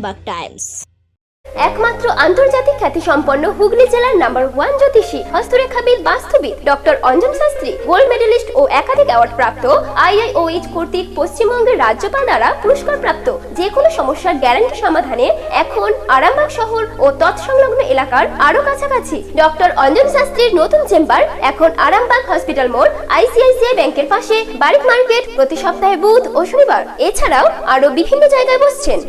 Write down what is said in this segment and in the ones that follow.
Arambagh Times একমাত্র আন্তর্জাতিক খ্যাতিসম্পন্ন হুগলি জেলার নাম্বার ওয়ান জ্যোতিষী, হস্তরেখাবিদ, বাস্তুবিদ, doctor Anjan Shastri, gold medalist ও একাধিক অ্যাওয়ার্ড প্রাপ্ত আইআইওএইচ কর্তৃক পশ্চিমবঙ্গের রাজ্যপাল দ্বারা পুরস্কার প্রাপ্ত যে কোনো সমস্যার গ্যারান্টি সমাধানে এখন আরামবাগ শহর ও তৎসংলগ্ন এলাকার আরও কাছাকাছি ডক্টর অঞ্জন শাস্ত্রীর নতুন চেম্বার এখন আরামবাগ হসপিটাল মোড়, আইসিআইসিআই ব্যাংকের পাশে বারিক মার্কেট, প্রতি সপ্তাহে বুধ ও শনিবার। এছাড়াও আরও বিভিন্ন জায়গায় বসছেন।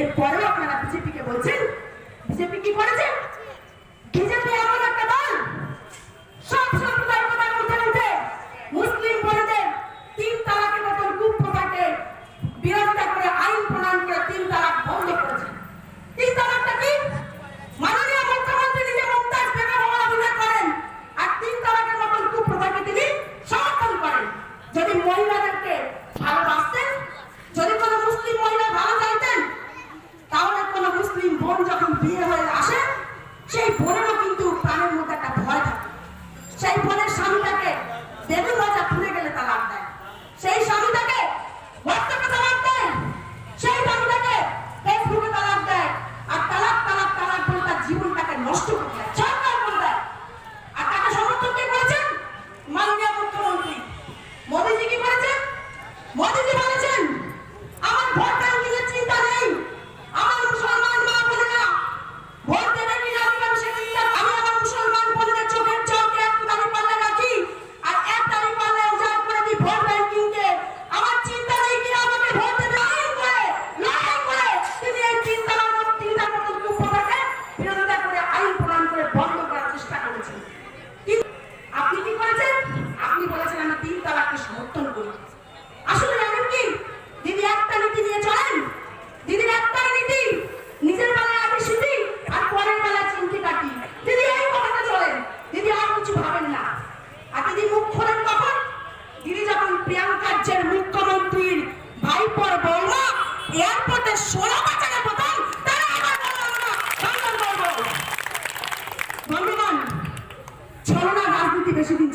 এরপরেও আপনারা বিজেপিকে বলছেন। বিজেপি কি করেছে?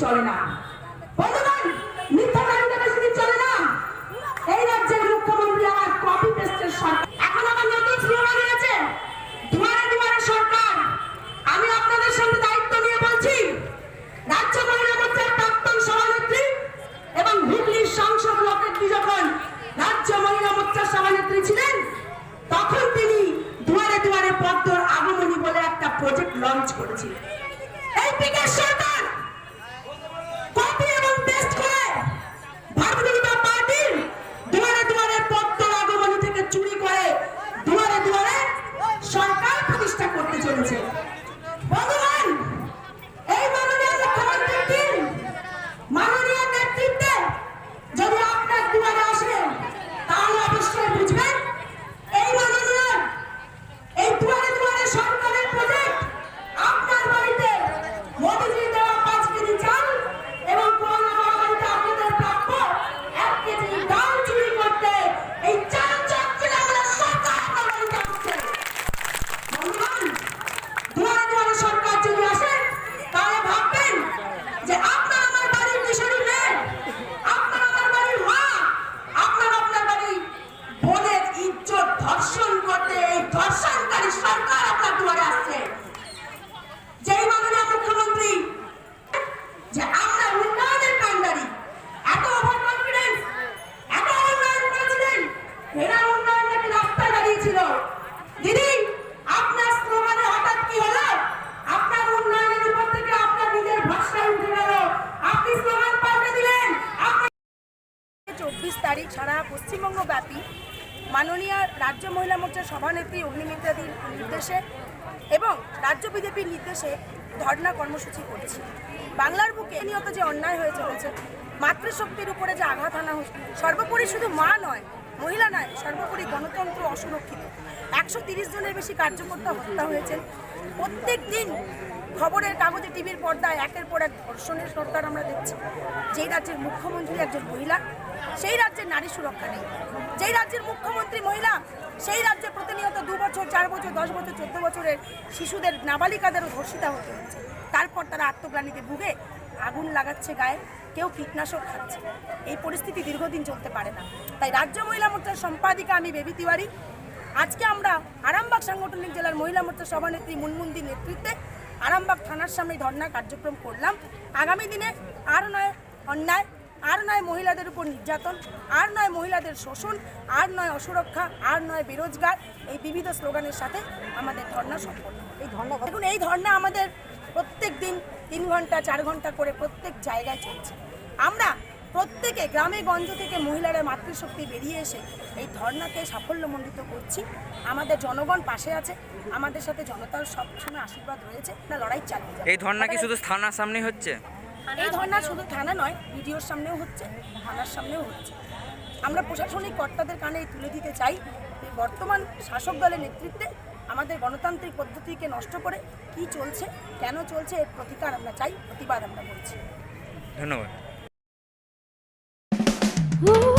চলে না। এই রাজ্যের মুখ্যমন্ত্রী আমার কপি পেস্টের সরকার এখন আমার নতুন স্লোগান হয়েছে দুয়ারে দুয়ারে সরকার আমি আপনাদের সামনে দায়িত্ব নিয়ে বলছি রাজ্য মহিলা মোর্চার প্রাক্তন সভানেত্রী এবং হুগলির সাংসদ লোকেরটি যখন রাজ্য মহিলা মোর্চার সভানেত্রী ছিলেন তখন তিনি দুয়ারে দুয়ারে পদ্মর আগমনী বলে একটা প্রজেক্ট লঞ্চ করেছিলেন এই বিকাশ সরকার কপি এবং পেস্ট করে ভারতীয় জনতা পার্টির দুয়ারে দুয়ারে পদ্মর আগমনী থেকে চুরি করে দুয়ারে দুয়ারে সরকার প্রতিষ্ঠা করতে চলেছে বন্ধুগণ এই মাননীয় মুখ্যমন্ত্রীর টিম মাননীয় নেতৃত্বে যদি আপনার দুয়ারে আসেন তাহলে অবশ্যই বুঝবেন এই মাননীয় এই দুয়ারে দুয়ারে সরকারের প্রজেক্ট আপনার বাড়িতে মোদিজি দেওয়া পাঁচ কেজি চাল এবং করোনা মহামারীতে আপনাদের প্রাপ্য এক কেজি ডাল চুরি করতে এই চাল চক্রে আমরা সরকার আপনার বাড়িতে আসছে বন্ধুগণ, দুয়ারে দুয়ারে সরকার যদি আসে তাহলে ভাববেন যে আপনার আমার বাড়ির কিশোরী মেয়ে আপনার আমার বাড়ির মা আপনার আপনার বাড়ির বোনের ইজ্জত ধর্ষণ করতে এই ধর্ষণকারী সরকার আপনার দুয়ারে আসছে যেই মাননীয় মুখ্যমন্ত্রী যে আমরা উন্নয়নের কান্ডারি এত ওভার কনফিডেন্স এত উন্নয়ন করেছিলেন এরা উন্নয়ন নাকি রাস্তায় দাঁড়িয়েছিল দিদি আপনার স্লোগানে হঠাৎ কি হলো আপনার উন্নয়নের উপর থেকে আপনার নিজের ভরসায় উঠে গেল আপনি স্লোগান পাল্টে দিলেন আপনার চব্বিশ তারিখ সারা পশ্চিমবঙ্গব্যাপী মাননীয় রাজ্য মহিলা মোর্চার সভানেত্রী অগ্নিমিত্রাদির নির্দেশে এবং রাজ্য বিজেপির নির্দেশে ধর্ণা কর্মসূচি করছি। বাংলার বুকে নিয়ত যে অন্যায় হয়ে চলেছে, মাতৃশক্তির উপরে যে আঘাত আনা হচ্ছে, সর্বোপরি শুধু মা নয়, মহিলা নয়, সর্বোপরি গণতন্ত্র অসুরক্ষিত। একশো জনের বেশি কার্যকর্তা হত্যা হয়েছেন প্রত্যেক দিন খবরের কাগজে টিভির পর্দায় একের পর এক ধর্ষণের সরকার আমরা দেখছি। যেই রাজ্যের মুখ্যমন্ত্রী একজন মহিলা, সেই রাজ্যের নারী সুরক্ষা নেই। যেই রাজ্যের মুখ্যমন্ত্রী মহিলা, সেই রাজ্যে প্রতিনিয়ত দু বছর, চার বছর, দশ বছর, চোদ্দ বছরের শিশুদের নাবালিকাদেরও ধর্ষিতা হতে হচ্ছে। তারপর তারা আত্মগ্লানিতে ভুগে আগুন লাগাচ্ছে গায়ে, কেউ কীটনাশক খাচ্ছে। এই পরিস্থিতি দীর্ঘদিন চলতে পারে না। তাই রাজ্য মহিলা মোর্চার সম্পাদিকা আমি বেবি তিওয়ারি। আজকে আমরা আরামবাগ সাংগঠনিক জেলার মহিলা মোর্চা সভানেত্রী মুনমুন্দির নেতৃত্বে আরামবাগ থানার সামনে ধর্ণা কার্যক্রম করলাম। আগামী দিনে আর নয় অন্যায়, আর নয় মহিলাদের উপর নির্যাতন, আর নয় মহিলাদের শোষণ, আর নয় অসুরক্ষা, আর নয় বেরোজগার এই বিবিধ স্লোগানের সাথে আমাদের ধর্ণা সম্পন্ন। এই ধর্ণা দেখুন, এই ধর্ণা আমাদের প্রত্যেক দিন তিন ঘণ্টা, চার ঘণ্টা করে প্রত্যেক জায়গায় চলছে। আমরা প্রত্যেকে গ্রামে গঞ্জ থেকে মহিলারা মাতৃশক্তি বেরিয়ে এসে এই ধর্নাকে সাফল্যমণ্ডিত করছি। আমাদের জনগণ পাশে আছে আমাদের সাথে জনতার সবসময় আশীর্বাদ রয়েছে না লড়াই চালিয়ে এই ধর্না কি শুধু থানার সামনেই হচ্ছে? এই ধর্না শুধু থানা নয় ভিডিওর সামনেও হচ্ছে থানার সামনেও হচ্ছে। আমরা প্রশাসনিক কর্তাদের কানে তুলে দিতে চাই বর্তমান শাসক দলের নেতৃত্বে আমাদের গণতান্ত্রিক পদ্ধতিকে নষ্ট করে কি চলছে কেন চলছে এর প্রতিকার আমরা চাই প্রতিবাদ আমরা করছি। ধন্যবাদ। Ooh.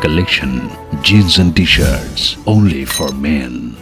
Collection Jeans and T-shirts only for men.